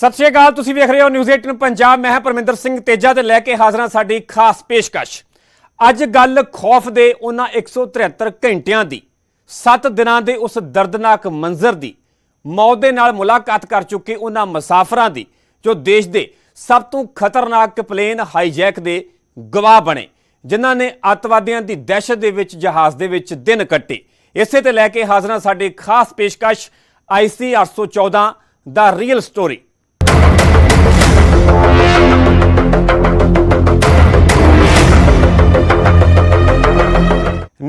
ਸਤਿ ਸ਼੍ਰੀ ਅਕਾਲ, ਤੁਸੀਂ ਵੇਖ ਰਹੇ ਹੋ ਨਿਊਜ਼ 18 ਪੰਜਾਬ। ਮੈਂ ਹਾਂ ਪਰਮਿੰਦਰ ਸਿੰਘ ਤੇਜਾ ਤੇ ਲੈ ਕੇ ਹਾਜ਼ਰਾਂ ਸਾਡੀ ਖਾਸ ਪੇਸ਼ਕਸ਼। ਅੱਜ ਗੱਲ ਖੌਫ ਦੇ ਉਹਨਾਂ 173 ਘੰਟਿਆਂ ਦੀ 7 ਦਿਨਾਂ ਦੇ ਉਸ ਦਰਦਨਾਕ ਮੰਜ਼ਰ ਦੀ, ਮੌਤ ਦੇ ਨਾਲ ਮੁਲਾਕਾਤ ਕਰ ਚੁੱਕੇ ਉਹਨਾਂ ਮੁਸਾਫਰਾਂ ਦੀ, ਜੋ ਦੇਸ਼ ਦੇ ਸਭ ਤੋਂ ਖਤਰਨਾਕ ਪਲੇਨ ਹਾਈਜੈਕ ਦੇ ਗਵਾਹ ਬਣੇ, ਜਿਨ੍ਹਾਂ ਨੇ ਅੱਤਵਾਦੀਆਂ ਦੀ ਦਹਿਸ਼ਤ ਦੇ ਵਿੱਚ, ਜਹਾਜ਼ ਦੇ ਵਿੱਚ ਦਿਨ ਕੱਟੇ। ਇਸੇ ਤੇ ਲੈ ਕੇ ਹਾਜ਼ਰਾਂ ਸਾਡੀ ਖਾਸ ਪੇਸ਼ਕਸ਼ ਆਈਸੀ 814 ਦਾ ਰੀਅਲ ਸਟੋਰੀ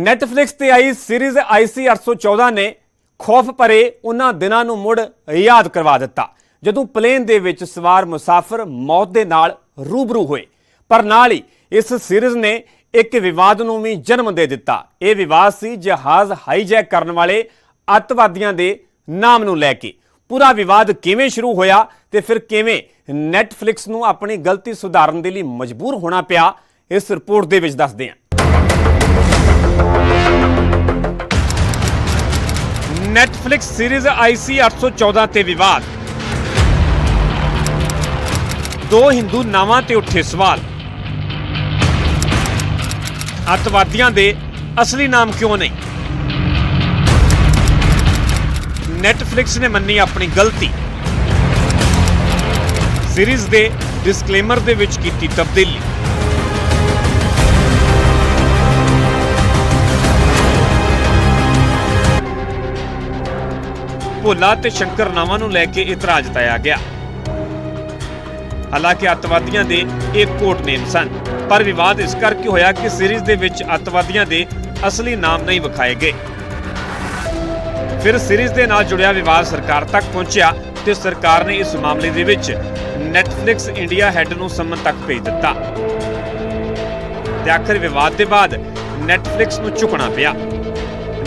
ਨੈਟਫਲਿਕਸ ਤੇ ਆਈ ਸੀਰੀਜ਼ ਆਈਸੀ 814 ਨੇ ਖੌਫ ਭਰੇ ਉਹਨਾਂ ਦਿਨਾਂ ਨੂੰ ਮੁੜ ਯਾਦ ਕਰਵਾ ਦਿੱਤਾ, ਜਦੋਂ ਪਲੇਨ ਦੇ ਵਿੱਚ ਸਵਾਰ ਮੁਸਾਫਰ ਮੌਤ ਦੇ ਨਾਲ ਰੂਬਰੂ ਹੋਏ। ਪਰ ਨਾਲ ਹੀ ਇਸ ਸੀਰੀਜ਼ ਨੇ ਇੱਕ ਵਿਵਾਦ ਨੂੰ ਵੀ ਜਨਮ ਦੇ ਦਿੱਤਾ। ਇਹ ਵਿਵਾਦ ਸੀ ਜਹਾਜ਼ ਹਾਈਜੈਕ ਕਰਨ ਵਾਲੇ ਅੱਤਵਾਦੀਆਂ ਦੇ ਨਾਮ ਨੂੰ ਲੈ ਕੇ। ਪੂਰਾ ਵਿਵਾਦ ਕਿਵੇਂ ਸ਼ੁਰੂ ਹੋਇਆ ਤੇ ਫਿਰ ਕਿਵੇਂ ਨੈਟਫਲਿਕਸ ਨੂੰ ਆਪਣੀ ਗਲਤੀ ਸੁਧਾਰਨ ਦੇ ਲਈ ਮਜਬੂਰ ਹੋਣਾ ਪਿਆ, ਇਸ ਰਿਪੋਰਟ ਦੇ ਵਿੱਚ ਦੱਸਦੇ ਹਾਂ। ਨੈਟਫਲਿਕਸ ਸੀਰੀਜ਼ ਆਈਸੀ 814 ਤੇ ਵਿਵਾਦ। ਦੋ ਹਿੰਦੂ ਨਾਵਾਂ ਤੇ ਉੱਠੇ ਸਵਾਲ। ਅੱਤਵਾਦੀਆਂ ਦੇ ਅਸਲੀ ਨਾਮ ਕਿਉਂ ਨਹੀਂ? ਨੈਟਫਲਿਕਸ ਨੇ ਮੰਨੀ ਆਪਣੀ ਗਲਤੀ। ਸੀਰੀਜ਼ ਦੇ ਡਿਸਕਲੇਮਰ ਦੇ ਵਿੱਚ ਕੀਤੀ ਤਬਦੀਲੀ। ਭੋਲਾ ਤੇ ਸ਼ੰਕਰ ਨਾਵਾਂ ਨੂੰ ਲੈ ਕੇ ਇਤਰਾਜ਼ ਜਤਾਇਆ ਗਿਆ। ਹਾਲਾਂਕਿ ਅੱਤਵਾਦੀਆਂ ਦੇ ਇਹ ਕੋਟ ਨੇਮ ਸਨ, ਪਰ ਵਿਵਾਦ ਇਸ ਕਰਕੇ ਹੋਇਆ ਕਿ ਸੀਰੀਜ਼ ਦੇ ਵਿੱਚ ਅੱਤਵਾਦੀਆਂ ਦੇ ਅਸਲੀ ਨਾਮ ਨਹੀਂ ਵਿਖਾਏ ਗਏ। ਫਿਰ ਸੀਰੀਜ਼ ਦੇ ਨਾਲ ਜੁੜਿਆ ਵਿਵਾਦ ਸਰਕਾਰ ਤੱਕ ਪਹੁੰਚਿਆ ਤੇ ਸਰਕਾਰ ਨੇ ਇਸ ਮਾਮਲੇ ਦੇ ਵਿੱਚ ਨੈਟਫਲਿਕਸ ਇੰਡੀਆ ਹੈੱਡ ਨੂੰ ਸੰਮਨ ਤੱਕ ਭੇਜ ਦਿੱਤਾ। ਤੇ ਆਖਰ ਵਿਵਾਦ ਦੇ ਬਾਅਦ ਨੈਟਫਲਿਕਸ ਨੂੰ ਝੁਕਣਾ ਪਿਆ।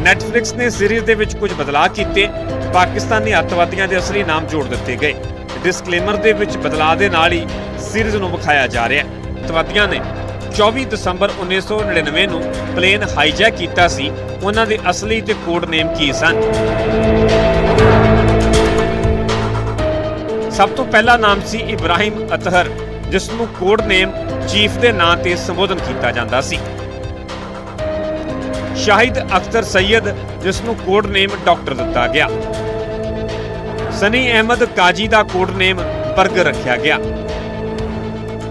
ਨੈਟਫਲਿਕਸ ਨੇ ਸੀਰੀਜ਼ ਦੇ ਵਿੱਚ ਕੁਝ ਬਦਲਾਅ ਕੀਤੇ। ਪਾਕਿਸਤਾਨੀ ਅੱਤਵਾਦੀਆਂ ਦੇ ਅਸਲੀ ਨਾਮ ਜੋੜ ਦਿੱਤੇ ਗਏ। ਡਿਸਕਲੇਮਰ ਦੇ ਵਿੱਚ ਬਦਲਾਅ ਦੇ ਨਾਲ ਹੀ ਸੀਰੀਜ਼ ਨੂੰ ਵਿਖਾਇਆ ਜਾ ਰਿਹਾ ਹੈ। ਅੱਤਵਾਦੀਆਂ ਨੇ 24 ਦਸੰਬਰ 1999 ਨੂੰ ਪਲੇਨ ਹਾਈਜੈਕ ਕੀਤਾ ਸੀ। ਉਹਨਾਂ ਦੇ ਅਸਲੀ ਤੇ ਕੋਡ ਨੇਮ ਕੀ ਸਨ? ਸਭ ਤੋਂ ਪਹਿਲਾ ਨਾਮ ਸੀ ਇਬਰਾਹਿਮ ਅਤਹਰ ਜਿਸ ਨੂੰ ਕੋਡ ਨੇਮ ਚੀਫ ਦੇ ਨਾਂ ਤੇ ਸੰਬੋਧਨ ਕੀਤਾ ਜਾਂਦਾ ਸੀ। ਸ਼ਾਹਿਦ ਅਖਤਰ ਸੈਯਦ ਜਿਸ ਨੂੰ ਕੋਡ ਨੇਮ ਡਾਕਟਰ ਦਿੱਤਾ ਗਿਆ। ਸਨੀ ਅਹਿਮਦ ਕਾਜੀ ਦਾ ਕੋਡ ਨੇਮ ਬਰਗਰ ਰੱਖਿਆ ਗਿਆ।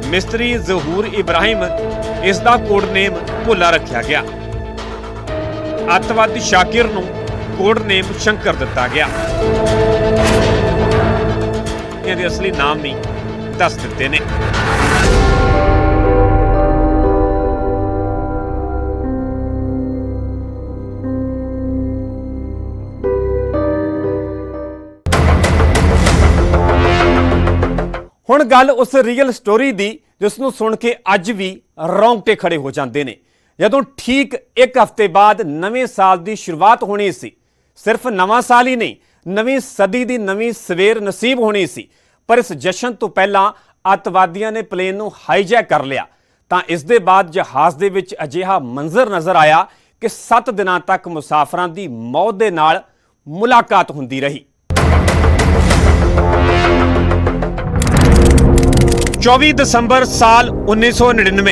ਮਿਸਤਰੀ ਜ਼ਹੂਰ ਇਬਰਾਹਿਮ, ਇਸ ਦਾ ਕੋਡ ਨੇਮ ਭੁੱਲਾ ਰੱਖਿਆ ਗਿਆ। ਅੱਤਵਾਦੀ ਸ਼ਾਕਿਰ ਨੂੰ ਕੋਡ ਨੇਮ ਸ਼ੰਕਰ ਦਿੱਤਾ ਗਿਆ। ਇਹਦੇ ਅਸਲੀ ਨਾਮ ਨਹੀਂ ਦੱਸ ਦਿੱਤੇ ਨੇ। ਹੁਣ ਗੱਲ ਉਸ ਰੀਅਲ ਸਟੋਰੀ ਦੀ, ਜਿਸ ਨੂੰ ਸੁਣ ਕੇ ਅੱਜ ਵੀ ਰੌਂਗਟੇ ਖੜੇ ਹੋ ਜਾਂਦੇ ਨੇ। ਜਦੋਂ ਠੀਕ ਇੱਕ ਹਫ਼ਤੇ ਬਾਅਦ ਨਵੇਂ ਸਾਲ ਦੀ ਸ਼ੁਰੂਆਤ ਹੋਣੀ ਸੀ, ਸਿਰਫ ਨਵਾਂ ਸਾਲ ਹੀ ਨਹੀਂ, ਨਵੀਂ ਸਦੀ ਦੀ ਨਵੀਂ ਸਵੇਰ ਨਸੀਬ ਹੋਣੀ ਸੀ, ਪਰ ਇਸ ਜਸ਼ਨ ਤੋਂ ਪਹਿਲਾਂ ਅੱਤਵਾਦੀਆਂ ਨੇ ਪਲੇਨ ਨੂੰ ਹਾਈਜੈਕ ਕਰ ਲਿਆ। ਤਾਂ ਇਸ ਦੇ ਬਾਅਦ ਜਹਾਜ਼ ਦੇ ਵਿੱਚ ਅਜਿਹਾ ਮੰਜ਼ਰ ਨਜ਼ਰ ਆਇਆ ਕਿ 7 ਦਿਨਾਂ ਤੱਕ ਮੁਸਾਫਰਾਂ ਦੀ ਮੌਤ ਦੇ ਨਾਲ ਮੁਲਾਕਾਤ ਹੁੰਦੀ ਰਹੀ। 24 ਦਸੰਬਰ ਸਾਲ 1999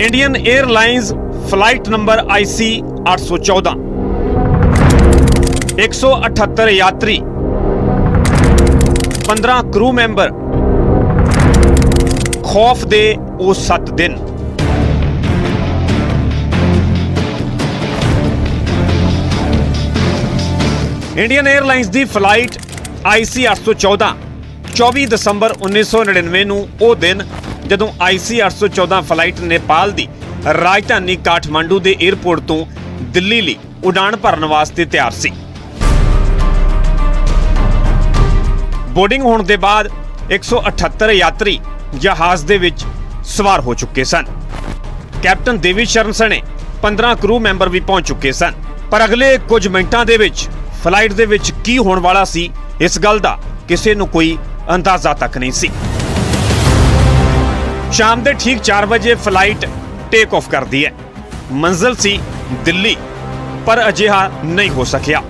Indian airlines flight number IC 814 178 ਯਾਤਰੀ 15 ਕਰੂ ਮੈਂਬਰ ਖੌਫ ਦੇ ਉਹ 7 ਦਿਨ ਇੰਡੀਅਨ 에ਅਰਲਾਈਨਸ ਦੀ ਫਲਾਈਟ IC 814 24 ਦਸੰਬਰ 1999 ਨੂੰ ਉਹ ਦਿਨ ਜਦੋਂ IC 814 ਫਲਾਈਟ ਨੇਪਾਲ ਦੀ ਰਾਜਧਾਨੀ ਕਾਠਮੰਡੂ ਦੇ 에ਅਰਪੋਰਟ ਤੋਂ ਦਿੱਲੀ ਲਈ ਉਡਾਣ ਭਰਨ ਵਾਸਤੇ ਤਿਆਰ ਸੀ। ਬੋਰਡਿੰਗ ਹੋਣ ਦੇ ਬਾਅਦ 178 ਯਾਤਰੀ ਜਹਾਜ਼ ਦੇ ਵਿੱਚ ਸਵਾਰ ਹੋ ਚੁੱਕੇ ਸਨ। ਕੈਪਟਨ ਦੇਵੀ ਸ਼ਰਨ ਸਣੇ 15 ਕਰੂ ਮੈਂਬਰ ਵੀ ਪਹੁੰਚ ਚੁੱਕੇ ਸਨ। ਪਰ ਅਗਲੇ ਕੁਝ ਮਿੰਟਾਂ ਦੇ ਵਿੱਚ ਫਲਾਈਟ ਦੇ ਵਿੱਚ ਕੀ ਹੋਣ ਵਾਲਾ ਸੀ? ਇਸ ਗੱਲ ਦਾ ਕਿਸੇ ਨੂੰ ਕੋਈ ਅੰਦਾਜ਼ਾ ਤੱਕ ਨਹੀਂ ਸੀ। ਸ਼ਾਮ ਦੇ ਠੀਕ 4 ਵਜੇ ਫਲਾਈਟ ਟੇਕ ਆਫ ਕਰਦੀ ਹੈ। ਮੰਜ਼ਿਲ ਸੀ ਦਿੱਲੀ, ਪਰ ਅਜਿਹਾ ਨਹੀਂ ਹੋ ਸਕਿਆ।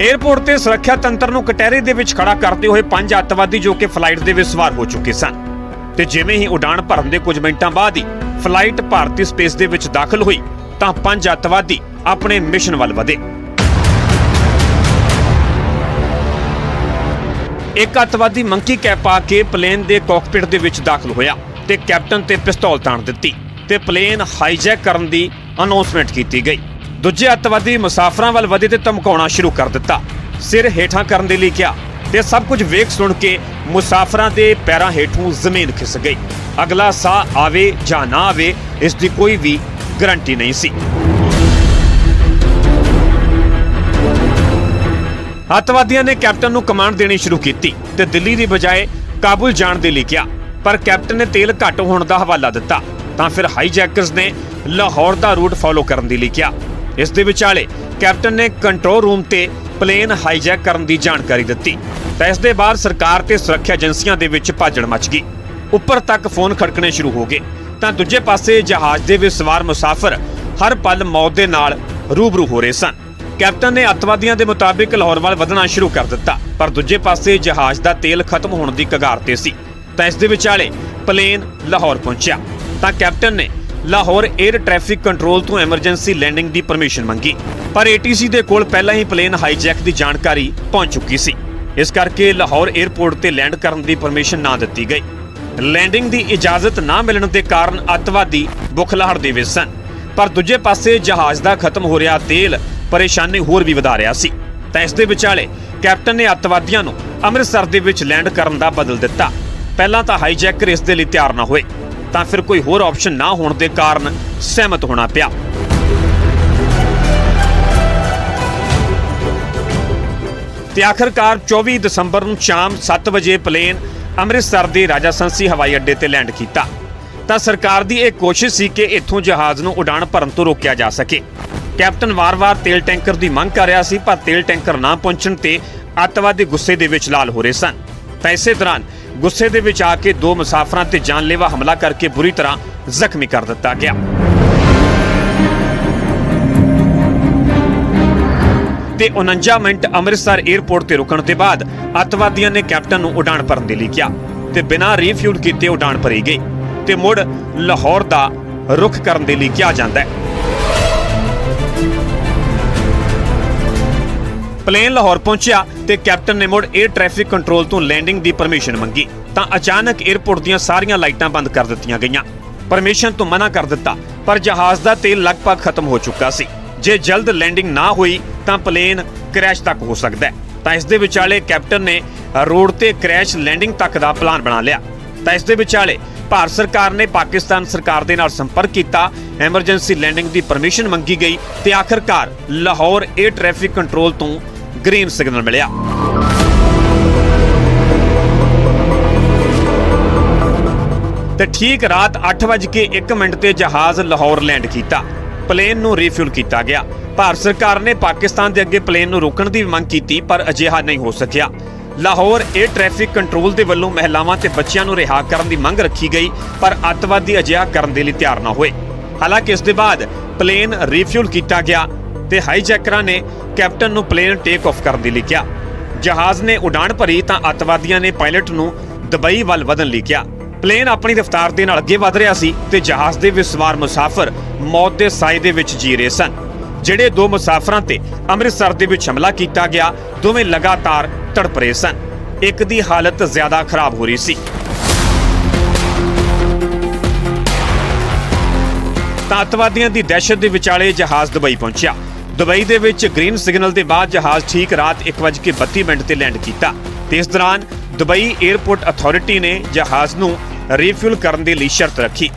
ਏਅਰਪੋਰਟ ਤੇ ਸੁਰੱਖਿਆ ਤੰਤਰ ਨੂੰ ਕਟਹਿਰੇ ਦੇ ਵਿੱਚ ਖੜਾ ਕਰਦੇ ਹੋਏ ਪੰਜ ਅੱਤਵਾਦੀ ਜੋ ਕਿ ਫਲਾਈਟ ਦੇ ਵਿੱਚ ਸਵਾਰ ਹੋ ਚੁੱਕੇ ਸਨ। ਤੇ ਜਿਵੇਂ ਹੀ ਉਡਾਣ ਭਰਨ ਦੇ ਕੁਝ ਮਿੰਟਾਂ ਬਾਅਦ ਹੀ ਫਲਾਈਟ ਭਾਰਤੀ ਸਪੇਸ ਦੇ ਵਿੱਚ ਦਾਖਲ ਹੋਈ ਤਾਂ ਪੰਜ ਅੱਤਵਾਦੀ ਆਪਣੇ ਮਿਸ਼ਨ ਵੱਲ ਵਧੇ। ਇੱਕ ਅੱਤਵਾਦੀ ਮੰਕੀ ਕੈਪ ਪਾ ਕੇ ਪਲੇਨ ਦੇ ਕਾਕਪਿਟ ਦੇ ਵਿੱਚ ਦਾਖਲ ਹੋਇਆ ਤੇ ਕੈਪਟਨ ਤੇ ਪਿਸਤੌਲ ਤਾਣ ਦਿੱਤੀ ਤੇ ਪਲੇਨ ਹਾਈਜੈਕ ਕਰਨ ਦੀ ਅਨਾਉਂਸਮੈਂਟ ਕੀਤੀ ਗਈ। ਦੂਜੇ ਅੱਤਵਾਦੀ ਮੁਸਾਫਰਾਂ ਵੱਲ ਵਧੇ ਤੇ ਧਮਕਾਉਣਾ ਸ਼ੁਰੂ ਕਰ ਦਿੱਤਾ। ਸਿਰ ਹੇਠਾਂ ਕਰਨ ਦੇ ਲਈ ਕਿਹਾ ਤੇ ਸਭ ਕੁਝ ਵੇਖ ਸੁਣ ਕੇ ਮੁਸਾਫਰਾਂ ਦੇ ਪੈਰਾਂ ਹੇਠੋਂ ਜ਼ਮੀਨ ਖਿਸ ਗਈ। ਅਗਲਾ ਸਾਹ ਆਵੇ ਜਾਂ ਨਾ ਆਵੇ, ਇਸ ਦੀ ਕੋਈ ਵੀ ਗਾਰੰਟੀ ਨਹੀਂ ਸੀ। ਅੱਤਵਾਦੀਆਂ ਨੇ ਕੈਪਟਨ ਨੂੰ ਕਮਾਂਡ ਦੇਣੀ ਸ਼ੁਰੂ ਕੀਤੀ ਤੇ ਦਿੱਲੀ ਦੀ ਬਜਾਏ ਕਾਬੁਲ ਜਾਣ ਦੇ ਲਈ ਕਿਹਾ, ਪਰ ਕੈਪਟਨ ਨੇ ਤੇਲ ਘੱਟ ਹੋਣ ਦਾ ਹਵਾਲਾ ਦਿੱਤਾ, ਤਾਂ ਫਿਰ ਹਾਈਜੈਕਰਸ ਨੇ ਲਾਹੌਰ ਦਾ ਰੂਟ ਫਾਲੋ ਕਰਨ ਦੇ ਲਈ ਕਿਹਾ। ਇਸ ਦੇ ਵਿਚਾਲੇ ਕੈਪਟਨ ਨੇ ਕੰਟਰੋਲ ਰੂਮ ਤੇ ਪਲੇਨ ਹਾਈਜੈਕ ਕਰਨ ਦੀ ਜਾਣਕਾਰੀ ਦਿੱਤੀ, ਤਾਂ ਇਸ ਦੇ ਬਾਅਦ ਸਰਕਾਰ ਤੇ ਸੁਰੱਖਿਆ ਏਜੰਸੀਆਂ ਦੇ ਵਿੱਚ ਭਾਜੜ ਮਚ ਗਈ। ਉੱਪਰ ਤੱਕ ਫੋਨ ਖੜਕਣੇ ਸ਼ੁਰੂ ਹੋ ਗਏ। ਤਾਂ ਦੂਜੇ ਪਾਸੇ ਜਹਾਜ਼ ਦੇ ਵਿੱਚ ਸਵਾਰ ਮੁਸਾਫਰ ਹਰ ਪਲ ਮੌਤ ਦੇ ਨਾਲ ਰੂਬਰੂ ਹੋ ਰਹੇ ਸਨ। ਕੈਪਟਨ ਨੇ ਅੱਤਵਾਦੀਆਂ ਦੇ ਮੁਤਾਬਿਕ ਲਾਹੌਰ ਵੱਲ ਵਧਣਾ ਸ਼ੁਰੂ ਕਰ ਦਿੱਤਾ, ਪਰ ਦੂਜੇ ਪਾਸੇ ਜਹਾਜ਼ ਦਾ ਤੇਲ ਖਤਮ ਹੋਣ ਦੀ ਕਗਾਰ ਤੇ ਸੀ। ਤਾਂ ਇਸ ਦੇ ਵਿਚਾਲੇ ਪਲੇਨ ਲਾਹੌਰ ਪਹੁੰਚਿਆ। ਤਾਂ ਕੈਪਟਨ ਨੇ ਲਾਹੌਰ 에ਅਰ ਟ੍ਰੈਫਿਕ ਕੰਟਰੋਲ ਤੋਂ ਐਮਰਜੈਂਸੀ ਲੈਂਡਿੰਗ ਦੀ ਪਰਮਿਸ਼ਨ ਮੰਗੀ, ਪਰ ATC ਦੇ ਕੋਲ ਪਹਿਲਾਂ ਹੀ ਪਲੇਨ ਹਾਈਜੈਕ ਦੀ ਜਾਣਕਾਰੀ ਪਹੁੰਚ ਚੁੱਕੀ ਸੀ। ਇਸ ਕਰਕੇ ਲਾਹੌਰ 에ਅਰਪੋਰਟ ਤੇ ਲੈਂਡ ਕਰਨ ਦੀ ਪਰਮਿਸ਼ਨ ਨਾ ਦਿੱਤੀ ਗਈ। ਲੈਂਡਿੰਗ ਦੀ ਇਜਾਜ਼ਤ ਨਾ ਮਿਲਣ ਦੇ ਕਾਰਨ ਅੱਤਵਾਦੀ ਬੁਖਲਾਹਟ ਦੇ ਵਿੱਚ ਸਨ। ਪਰ ਦੂਜੇ ਪਾਸੇ ਜਹਾਜ਼ ਦਾ ਖਤਮ ਹੋ ਰਿਹਾ ਤੇਲ ਪਰੇਸ਼ਾਨੀ ਹੋਰ ਵੀ ਵਧਾ ਰਿਹਾ ਸੀ। ਤਾਂ ਇਸ ਦੇ ਵਿਚਾਲੇ ਕੈਪਟਨ ਨੇ ਅੱਤਵਾਦੀਆਂ ਨੂੰ ਅੰਮ੍ਰਿਤਸਰ ਦੇ ਵਿੱਚ ਲੈਂਡ ਕਰਨ ਦਾ ਬਦਲ ਦਿੱਤਾ। ਪਹਿਲਾਂ ਤਾਂ ਹਾਈਜੈਕਰ ਇਸ ਦੇ ਲਈ ਤਿਆਰ ਨਾ ਹੋਏ। ਤਾਂ ਫਿਰ ਕੋਈ ਹੋਰ ਆਪਸ਼ਨ ਨਾ ਹੋਣ ਦੇ ਕਾਰਨ ਸਹਿਮਤ ਹੋਣਾ ਪਿਆ। ਤੇ ਆਖਰਕਾਰ 24 ਦਸੰਬਰ ਨੂੰ ਸ਼ਾਮ 7 ਵਜੇ ਪਲੇਨ ਅੰਮ੍ਰਿਤਸਰ ਦੇ ਰਾਜਾ ਸੰਸੀ ਹਵਾਈ ਅੱਡੇ ਤੇ ਲੈਂਡ ਕੀਤਾ। ਤਾਂ ਸਰਕਾਰ ਦੀ ਇਹ ਕੋਸ਼ਿਸ਼ ਸੀ ਕਿ ਇੱਥੋਂ ਜਹਾਜ਼ ਨੂੰ ਉਡਾਣ ਭਰਨ ਤੋਂ ਰੋਕਿਆ ਜਾ ਸਕੇ। ਕੈਪਟਨ ਵਾਰ-ਵਾਰ ਤੇਲ ਟੈਂਕਰ ਦੀ ਮੰਗ ਕਰ ਰਿਹਾ ਸੀ, ਪਰ ਤੇਲ ਟੈਂਕਰ ਨਾ ਪਹੁੰਚਣ ਤੇ ਅੱਤਵਾਦੀ ਗੁੱਸੇ ਦੇ ਵਿੱਚ ਲਾਲ ਹੋ ਰਹੇ ਸਨ। ਤਾਂ ਇਸੇ ਦੌਰਾਨ ਗੁੱਸੇ ਦੇ ਵਿੱਚ ਆ ਕੇ ਦੋ ਮੁਸਾਫਰਾਂ ਤੇ ਜਾਨਲੇਵਾ ਹਮਲਾ ਕਰਕੇ ਬੁਰੀ ਤਰ੍ਹਾਂ ਜ਼ਖਮੀ ਕਰ ਦਿੱਤਾ ਗਿਆ। ਤੇ 49 ਮਿੰਟ ਅੰਮ੍ਰਿਤਸਰ 에ਅਰਪੋਰਟ ਤੇ ਰੁਕਣ ਦੇ ਬਾਅਦ ਅੱਤਵਾਦੀਆਂ ਨੇ ਕੈਪਟਨ ਨੂੰ ਉਡਾਣ ਭਰਨ ਦੇ ਲਈ ਕਿਹਾ ਤੇ ਬਿਨਾਂ ਰੀਫਿਊਲ ਕੀਤੇ ਉਡਾਣ ਭਰੀ ਗਈ ਤੇ ਮੁੜ ਲਾਹੌਰ ਦਾ ਰੁਖ ਕਰਨ ਦੇ ਲਈ ਕਿਹਾ ਜਾਂਦਾ ਹੈ। ਪਲੇਨ ਲਾਹੌਰ ਪਹੁੰਚਿਆ ਤੇ ਕੈਪਟਨ ਨੇ ਮੁੜ 에ਅਰ ਟ੍ਰੈਫਿਕ ਕੰਟਰੋਲ ਤੋਂ ਲੈਂਡਿੰਗ ਦੀ ਪਰਮਿਸ਼ਨ ਮੰਗੀ ਤਾਂ ਅਚਾਨਕ 에ਅਰਪੋਰਟ ਦੀਆਂ ਸਾਰੀਆਂ ਲਾਈਟਾਂ ਬੰਦ ਕਰ ਦਿੱਤੀਆਂ ਗਈਆਂ। ਪਰਮਿਸ਼ਨ ਤੋਂ ਮਨਾ ਕਰ ਦਿੱਤਾ, ਪਰ ਜਹਾਜ਼ ਦਾ ਤੇਲ ਲਗਭਗ ਖਤਮ ਹੋ ਚੁੱਕਾ ਸੀ। ਜੇ ਜਲਦ ਲੈਂਡਿੰਗ ਨਾ ਹੋਈ ਤਾਂ ਪਲੇਨ ਕ੍ਰੈਸ਼ ਤੱਕ ਹੋ ਸਕਦਾ ਹੈ। ਤਾਂ ਇਸ ਦੇ ਵਿਚਾਲੇ ਕੈਪਟਨ ਨੇ ਰੋਡ ਤੇ ਕ੍ਰੈਸ਼ ਲੈਂਡਿੰਗ ਤੱਕ ਦਾ ਪਲਾਨ ਬਣਾ ਲਿਆ। ਤਾਂ ਇਸ ਦੇ ਵਿਚਾਲੇ ਭਾਰਤ ਸਰਕਾਰ ਨੇ ਪਾਕਿਸਤਾਨ ਸਰਕਾਰ ਦੇ ਨਾਲ ਸੰਪਰਕ ਕੀਤਾ, ਐਮਰਜੈਂਸੀ ਲੈਂਡਿੰਗ ਦੀ ਪਰਮਿਸ਼ਨ ਮੰਗੀ ਗਈ ਤੇ ਆਖਰਕਾਰ ਲਾਹੌਰ 에ਅਰ ਟ੍ਰੈਫਿਕ ਕੰਟਰੋਲ ਤੋਂ ਗ੍ਰੀਨ ਸਿਗਨਲ ਮਿਲਿਆ। ਤੇ ਠੀਕ ਰਾਤ 8:01 ਮਿੰਟ ਤੇ ਜਹਾਜ਼ ਲਾਹੌਰ ਲੈਂਡ ਕੀਤਾ। ਪਲੇਨ ਨੂੰ ਰੀਫਿਊਲ ਕੀਤਾ ਗਿਆ। ਭਾਰਤ ਸਰਕਾਰ ਨੇ ਪਾਕਿਸਤਾਨ ਦੇ ਅੱਗੇ ਪਲੇਨ ਨੂੰ ਰੋਕਣ ਦੀ ਵੀ ਮੰਗ ਕੀਤੀ, ਪਰ ਅਜਿਹਾ ਨਹੀਂ ਹੋ ਸਕਿਆ। ਲਾਹੌਰ 에ਅਰ ਟ੍ਰੈਫਿਕ ਕੰਟਰੋਲ ਦੇ ਵੱਲੋਂ ਮਹਿਲਾਵਾਂ ਤੇ ਬੱਚਿਆਂ ਨੂੰ ਰਿਹਾ ਕਰਨ ਦੀ ਮੰਗ ਰੱਖੀ ਗਈ, ਪਰ ਅੱਤਵਾਦੀ ਅਜਿਹਾ ਕਰਨ ਦੇ ਲਈ ਤਿਆਰ ਨਾ ਹੋਏ। ਹਾਲਾਂਕਿ ਇਸ ਦੇ ਬਾਅਦ ਪਲੇਨ ਰੀਫਿਊਲ ਕੀਤਾ ਗਿਆ ਤੇ ਹਾਈਜੈਕਰਾਂ ਨੇ ਕੈਪਟਨ ਨੂੰ ਪਲੇਨ ਟੇਕ ਆਫ ਕਰਨ ਦੇ ਲਈ ਕਿਹਾ ਜਹਾਜ਼ ਨੇ ਉਡਾਣ ਭਰੀ ਤਾਂ ਅੱਤਵਾਦੀਆਂ ਨੇ ਪਾਇਲਟ ਨੂੰ ਦੁਬਈ ਵੱਲ ਵਧਣ ਲਈ ਕਿਹਾ। ਪਲੇਨ ਆਪਣੀ ਰਫ਼ਤਾਰ ਦੇ ਨਾਲ ਅੱਗੇ ਵਧ ਰਿਹਾ ਸੀ ਤੇ ਜਹਾਜ਼ ਦੇ ਵਿੱਚ ਸਵਾਰ ਮੁਸਾਫਰ ਮੌਤ ਦੇ ਸਾਏ ਦੇ ਵਿੱਚ ਜੀ ਰਹੇ ਸਨ। ਜਿਹੜੇ ਦੋ ਮੁਸਾਫਰਾਂ ਤੇ ਅੰਮ੍ਰਿਤਸਰ ਦੇ ਵਿੱਚ ਹਮਲਾ ਕੀਤਾ ਗਿਆ, ਦੋਵੇਂ ਲਗਾਤਾਰ ਤੜਪ ਰਹੇ ਸਨ। ਇੱਕ ਦੀ ਹਾਲਤ ਜ਼ਿਆਦਾ ਖਰਾਬ ਹੋ ਰਹੀ ਸੀ। ਤਾਂ ਦੀ ਦਹਿਸ਼ਤ ਦੇ ਵਿਚਾਲੇ ਜਹਾਜ਼ ਦੁਬਈ ਪਹੁੰਚਿਆ। ਦੁਬਈ ਦੇ ਵਿੱਚ ਗ੍ਰੀਨ ਸਿਗਨਲ ਦੇ ਬਾਅਦ ਜਹਾਜ਼ ਠੀਕ ਰਾਤ 1:32 ਮਿੰਟ ਤੇ ਲੈਂਡ ਕੀਤਾ। ਤੇ ਇਸ ਦੌਰਾਨ ਦੁਬਈ 에ਅਰਪੋਰਟ ਅਥਾਰਟੀ ਨੇ ਜਹਾਜ਼ ਨੂੰ ਰੀਫਿਊਲ ਕਰਨ ਦੇ ਲਈ ਸ਼ਰਤ ਰੱਖੀ।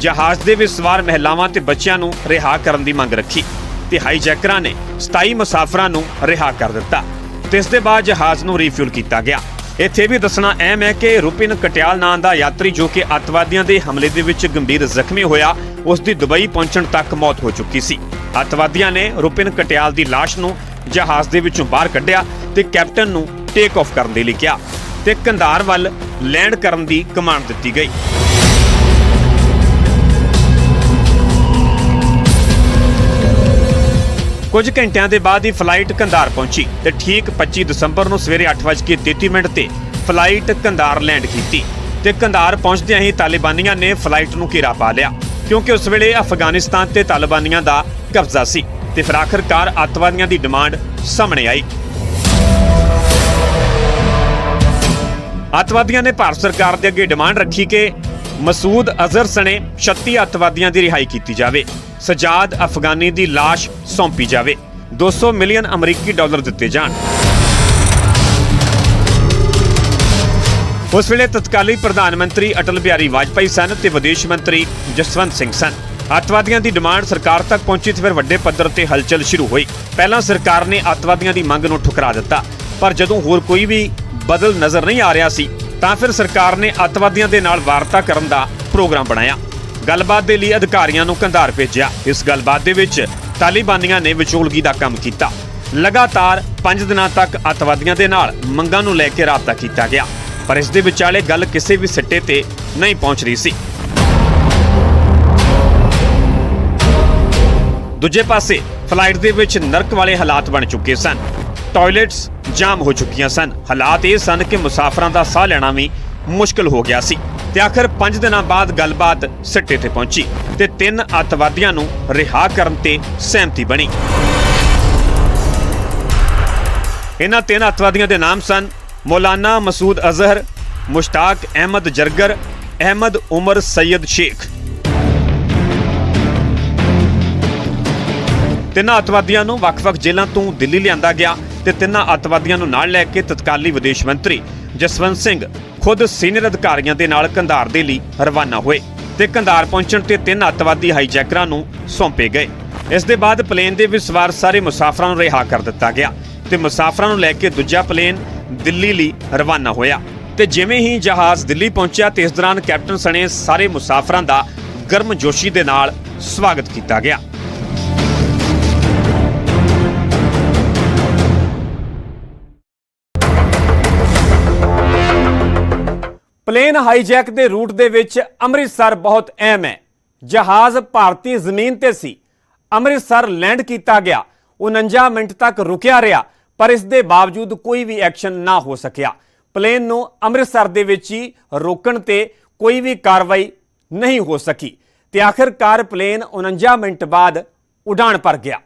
ਜਹਾਜ਼ ਦੇ ਵਿੱਚ ਸਵਾਰ ਮਹਿਲਾਵਾਂ ਤੇ ਬੱਚਿਆਂ ਨੂੰ ਰਿਹਾ ਕਰਨ ਦੀ ਮੰਗ ਰੱਖੀ ਤੇ ਹਾਈਜੈਕਰਾਂ ਨੇ 27 ਮੁਸਾਫਰਾਂ ਨੂੰ ਰਿਹਾ ਕਰ ਦਿੱਤਾ ਤੇ ਇਸ ਦੇ ਬਾਅਦ ਜਹਾਜ਼ ਨੂੰ ਰੀਫਿਊਲ ਕੀਤਾ ਗਿਆ। ਇੱਥੇ ਵੀ ਦੱਸਣਾ ਅਹਿਮ ਹੈ ਕਿ ਰੁਪਿਨ ਕਟਿਆਲ ਨਾਂ ਦਾ ਯਾਤਰੀ ਜੋ ਕਿ ਅੱਤਵਾਦੀਆਂ ਦੇ ਹਮਲੇ ਦੇ ਵਿੱਚ ਗੰਭੀਰ ਜ਼ਖਮੀ ਹੋਇਆ, ਉਸ ਦੀ ਦੁਬਈ ਪਹੁੰਚਣ ਤੱਕ ਮੌਤ ਹੋ ਚੁੱਕੀ ਸੀ। ਅੱਤਵਾਦੀਆਂ ਨੇ ਰੁਪਿਨ ਕਟਿਆਲ ਦੀ ਲਾਸ਼ ਨੂੰ ਜਹਾਜ਼ ਦੇ ਵਿੱਚੋਂ ਬਾਹਰ ਕੱਢਿਆ ਤੇ ਕੈਪਟਨ ਨੂੰ ਟੇਕ ਆਫ ਕਰਨ ਦੇ ਲਈ ਕਿਹਾ। ਤੇ ਕੰਧਾਰ ਵੱਲ ਲੈਂਡ ਕਰਨ ਦੀ ਕਮਾਂਡ ਦਿੱਤੀ ਗਈ। ਕੁਝ ਘੰਟਿਆਂ ਦੇ ਬਾਅਦ ਹੀ ਫਲਾਈਟ ਕੰਧਾਰ ਪਹੁੰਚੀ ਤੇ ਠੀਕ 25 ਦਸੰਬਰ ਨੂੰ ਸਵੇਰੇ 8:33 ਮਿੰਟ ਤੇ ਫਲਾਈਟ ਕੰਧਾਰ ਲੈਂਡ ਕੀਤੀ ਤੇ ਕੰਧਾਰ ਪਹੁੰਚਦਿਆਂ ਹੀ ਤਾਲਿਬਾਨੀਆਂ ਨੇ ਫਲਾਈਟ ਨੂੰ ਘੇਰਾ ਪਾ ਲਿਆ, ਕਿਉਂਕਿ ਉਸ ਵੇਲੇ ਅਫਗਾਨਿਸਤਾਨ ਤੇ ਤਾਲਿਬਾਨੀਆਂ ਦਾ ਕਬਜ਼ਾ ਸੀ ਤੇ ਫਿਰ ਆਖਰਕਾਰ ਅੱਤਵਾਦੀਆਂ ਦੀ ਡਿਮਾਂਡ ਸਾਹਮਣੇ ਆਈ। ਅੱਤਵਾਦੀਆਂ ਨੇ ਭਾਰਤ ਸਰਕਾਰ ਦੇ ਅੱਗੇ ਡਿਮਾਂਡ ਰੱਖੀ ਕਿ ਮਸੂਦ ਅਜ਼ਹਰ ਸਣੇ 36 ਅੱਤਵਾਦੀਆਂ ਦੀ ਰਿਹਾਈ ਕੀਤੀ ਜਾਵੇ। ਸਜਾਦ ਅਫਗਾਨੀ ਦੀ ਲਾਸ਼ ਸੌਂਪੀ ਜਾਵੇ। 200 ਮਿਲੀਅਨ ਅਮਰੀਕੀ ਡਾਲਰ ਦਿੱਤੇ ਜਾਣ। ਉਸ ਵੇਲੇ ਤਤਕਾਲੀ ਪ੍ਰਧਾਨ ਮੰਤਰੀ ਅਟਲ ਬਿਹਾਰੀ ਵਾਜਪਾਈ ਸਨ ਤੇ ਵਿਦੇਸ਼ ਮੰਤਰੀ ਜਸਵੰਤ ਸਿੰਘ ਸਨ। ਅੱਤਵਾਦੀਆਂ ਦੀ ਡਿਮਾਂਡ ਸਰਕਾਰ ਤੱਕ ਪਹੁੰਚੀ ਤੇ ਫਿਰ ਵੱਡੇ ਪੱਧਰ ਤੇ ਹਲਚਲ ਸ਼ੁਰੂ ਹੋਈ। ਪਹਿਲਾਂ ਸਰਕਾਰ ਨੇ ਅੱਤਵਾਦੀਆਂ ਦੀ ਮੰਗ ਨੂੰ ਠੁਕਰਾ ਦਿੱਤਾ। ਪਰ ਜਦੋਂ ਹੋਰ ਕੋਈ ਵੀ ਬਦਲ ਨਜ਼ਰ ਨਹੀਂ ਆ ਰਿਹਾ ਸੀ, ਤਾਂ ਫਿਰ ਸਰਕਾਰ ਨੇ ਅੱਤਵਾਦੀਆਂ ਦੇ ਨਾਲ ਵਾਰਤਾ ਕਰਨ ਦਾ ਪ੍ਰੋਗਰਾਮ ਬਣਾਇਆ। ਗੱਲਬਾਤ ਦੇ ਲਈ ਅਧਿਕਾਰੀਆਂ ਨੂੰ ਕੰਧਾਰ ਭੇਜਿਆ। ਇਸ ਗੱਲਬਾਤ ਦੇ ਵਿੱਚ ਤਾਲਿਬਾਨੀਆਂ ਨੇ ਵਿਚੋਲਗੀ ਦਾ ਕੰਮ ਕੀਤਾ। ਲਗਾਤਾਰ 5 ਦਿਨਾਂ ਤੱਕ ਅੱਤਵਾਦੀਆਂ ਦੇ ਨਾਲ ਮੰਗਾਂ ਨੂੰ ਲੈ ਕੇ ਰਾਬਤਾ ਕੀਤਾ ਗਿਆ, ਪਰ ਇਸ ਦੇ ਵਿਚਾਲੇ ਗੱਲ ਕਿਸੇ ਵੀ ਸਿੱਟੇ ਤੇ ਨਹੀਂ ਪਹੁੰਚ ਰਹੀ ਸੀ। ਦੂਜੇ ਪਾਸੇ, ਫਲਾਈਟ ਦੇ ਵਿੱਚ ਨਰਕ ਵਾਲੇ ਹਾਲਾਤ ਬਣ ਚੁੱਕੇ ਸਨ। ਟਾਇਲਟਸ ਜਾਮ ਹੋ ਚੁੱਕੀਆਂ ਸਨ। ਹਾਲਾਤ ਇਹ ਸਨ ਕਿ ਮੁਸਾਫਰਾਂ ਦਾ ਸਾਹ ਲੈਣਾ ਵੀ ਮੁਸ਼ਕਲ ਹੋ ਗਿਆ ਸੀ ਤੇ ਆਖਰ 5 ਦਿਨਾਂ ਬਾਅਦ ਗੱਲਬਾਤ ਸਿੱਟੇ ਤੇ ਪਹੁੰਚੀ ਤੇ ਤਿੰਨ ਅੱਤਵਾਦੀਆਂ ਨੂੰ ਰਿਹਾ ਕਰਨ ਤੇ ਸਹਿਮਤੀ ਬਣੀ। ਇਹਨਾਂ ਤਿੰਨ ਅੱਤਵਾਦੀਆਂ ਦੇ ਨਾਮ ਸਨ ਮੌਲਾਨਾ ਮਸੂਦ ਅਜ਼ਹਰ, ਮੁਸ਼ਤਾਕ ਅਹਿਮਦ ਜਰਗਰ, ਅਹਿਮਦ ਉਮਰ ਸੈਦ ਸ਼ੇਖ। ਤਿੰਨਾਂ ਅੱਤਵਾਦੀਆਂ ਨੂੰ ਵੱਖ-ਵੱਖ ਜੇਲ੍ਹਾਂ ਤੋਂ ਦਿੱਲੀ ਲਿਆਂਦਾ ਗਿਆ ਤੇ ਤਿੰਨਾਂ ਅੱਤਵਾਦੀਆਂ ਨੂੰ ਨਾਲ ਲੈ ਕੇ ਤਤਕਾਲੀ ਵਿਦੇਸ਼ ਮੰਤਰੀ ਜਸਵੰਤ ਸਿੰਘ ਖੁਦ ਸੀਨੀਅਰ ਅਧਿਕਾਰੀਆਂ ਦੇ ਨਾਲ ਕੰਧਾਰ ਦੇ ਲਈ ਰਵਾਨਾ ਹੋਏ ਤੇ ਕੰਧਾਰ ਪਹੁੰਚਣ ਤੇ ਤਿੰਨ ਅੱਤਵਾਦੀ ਹਾਈਜੈਕਰਾਂ ਨੂੰ ਸੌਂਪੇ ਗਏ। ਇਸ ਦੇ ਬਾਅਦ ਪਲੇਨ ਦੇ ਵਿੱਚ ਸਵਾਰ ਸਾਰੇ ਮੁਸਾਫਰਾਂ ਨੂੰ ਰਿਹਾ ਕਰ ਦਿੱਤਾ ਗਿਆ ਤੇ ਮੁਸਾਫਰਾਂ ਨੂੰ ਲੈ ਕੇ ਦੂਜਾ ਪਲੇਨ ਦਿੱਲੀ ਲਈ ਰਵਾਨਾ ਹੋਇਆ। ਤੇ ਜਿਵੇਂ ਹੀ ਜਹਾਜ਼ ਦਿੱਲੀ ਪਹੁੰਚਿਆ ਤੇ ਇਸ ਦੌਰਾਨ ਕੈਪਟਨ ਸਣੇ ਸਾਰੇ ਮੁਸਾਫਰਾਂ ਦਾ ਗਰਮ ਜੋਸ਼ੀ ਦੇ ਨਾਲ ਸਵਾਗਤ ਕੀਤਾ ਗਿਆ। ਪਲੇਨ ਹਾਈਜੈਕ ਦੇ ਰੂਟ ਦੇ ਵਿੱਚ ਅੰਮ੍ਰਿਤਸਰ ਬਹੁਤ ਅਹਿਮ ਹੈ। ਜਹਾਜ਼ ਭਾਰਤੀ ਜ਼ਮੀਨ ਤੇ ਸੀ। ਅੰਮ੍ਰਿਤਸਰ ਲੈਂਡ ਕੀਤਾ ਗਿਆ। 49 ਮਿੰਟ ਤੱਕ ਰੁਕਿਆ ਰਿਹਾ, ਪਰ ਇਸ ਦੇ ਬਾਵਜੂਦ ਕੋਈ ਵੀ ਐਕਸ਼ਨ ਨਾ ਹੋ ਸਕਿਆ। ਪਲੇਨ ਨੂੰ ਅੰਮ੍ਰਿਤਸਰ ਦੇ ਵਿੱਚ ਹੀ ਰੋਕਣ ਤੇ ਕੋਈ ਵੀ ਕਾਰਵਾਈ ਨਹੀਂ ਹੋ ਸਕੀ। ਤੇ ਆਖਿਰਕਾਰ ਪਲੇਨ 49 ਮਿੰਟ ਬਾਅਦ ਉਡਾਣ ਭਰ ਗਿਆ।